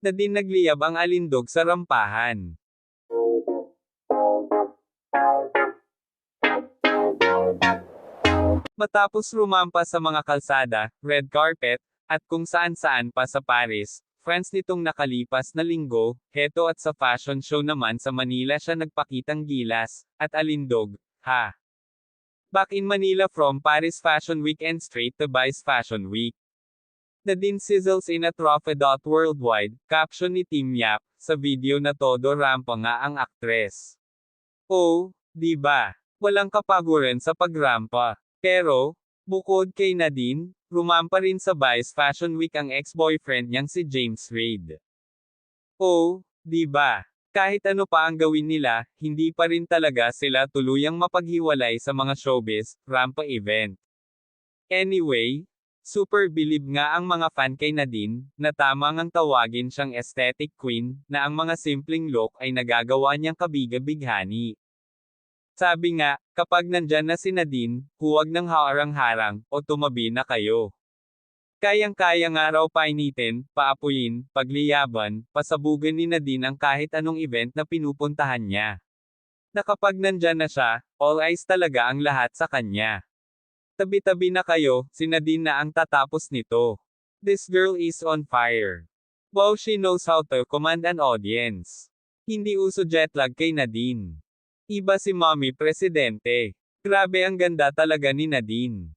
Na din nagliyab ang alindog sa rampahan. Matapos rumampa sa mga kalsada, red carpet, at kung saan-saan pa sa Paris, France nitong nakalipas na linggo, heto at sa fashion show naman sa Manila siya nagpakitang gilas, at alindog, ha. Back in Manila from Paris Fashion Week and straight to Vice Fashion Week. Nadine sizzles in a. Worldwide, caption ni Team Yap, sa video na todo rampa nga ang aktres. Oh, di ba? Walang kapaguran sa pagrampa. Pero, bukod kay Nadine, rumampa rin sa Vice Fashion Week ang ex-boyfriend niyang si James Reid. Oh, di ba? Kahit ano pa ang gawin nila, hindi pa rin talaga sila tuluyang mapaghiwalay sa mga showbiz, rampa event. Anyway, super believe nga ang mga fan kay Nadine, na tamang ang tawagin siyang aesthetic queen, na ang mga simpleng look ay nagagawa niyang kabiga-bighani. Sabi nga, kapag nandyan na si Nadine, huwag nang harang-harang, o tumabi na kayo. Kayang-kaya nga raw painitin, paapuyin, pagliyaban, pasabugan ni Nadine ang kahit anong event na pinupuntahan niya. Na kapag nandyan na siya, all eyes talaga ang lahat sa kanya. Tabi-tabi na kayo, si Nadine na ang tatapos nito. This girl is on fire. Wow she knows how to command an audience. Hindi uso jetlag kay Nadine. Iba si Mommy Presidente. Grabe ang ganda talaga ni Nadine.